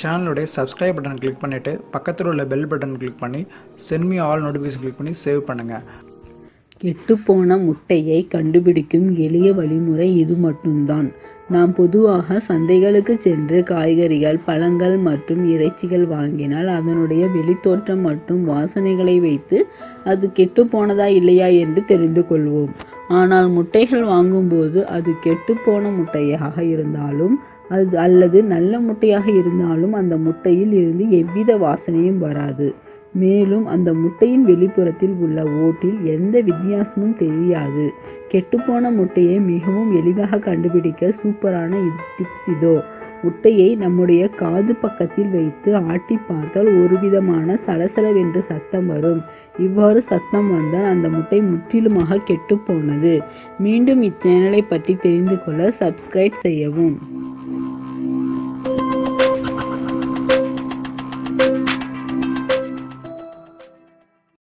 சேனலுடைய subscribe button click பண்ணிவிட்டு பக்கத்தில் உள்ள பெல் பட்டன் கிளிக் பண்ணி சென்மி ஆல் நோட்டிஃபிகேஷன் கிளிக் பண்ணி சேவ் பண்ணுங்கள் கெட்டுப்போன முட்டையை கண்டுபிடிக்கும் எளிய வழிமுறை இது மட்டும்தான். நாம் பொதுவாக சந்தைகளுக்கு சென்று காய்கறிகள் பழங்கள் மற்றும் இறைச்சிகள் வாங்கினால் அதனுடைய வெளித்தோற்றம் மற்றும் வாசனைகளை வைத்து அது கெட்டுப்போனதா இல்லையா என்று தெரிந்து கொள்வோம். ஆனால் முட்டைகள் வாங்கும்போது அது கெட்டுப்போன முட்டையாக இருந்தாலும் அது அல்லது நல்ல முட்டையாக இருந்தாலும் அந்த முட்டையில் இருந்து எவ்வித வாசனையும் வராது. மேலும் அந்த முட்டையின் வெளிப்புறத்தில் உள்ள ஓட்டில் எந்த வித்தியாசமும் தெரியாது. கெட்டுப்போன முட்டையை மிகவும் எளிதாக கண்டுபிடிக்க சூப்பரான டிப்ஸ் இதோ. முட்டையை நம்முடைய காது பக்கத்தில் வைத்து ஆட்டி பார்த்தால் ஒருவிதமான சலசலவென்று சத்தம் வரும். இவ்வாறு சத்தம் வந்தால் அந்த முட்டை முற்றிலுமாக கெட்டுப்போனது மீண்டும் இச்சேனலை பற்றி தெரிந்து கொள்ள சப்ஸ்கிரைப் செய்யவும்.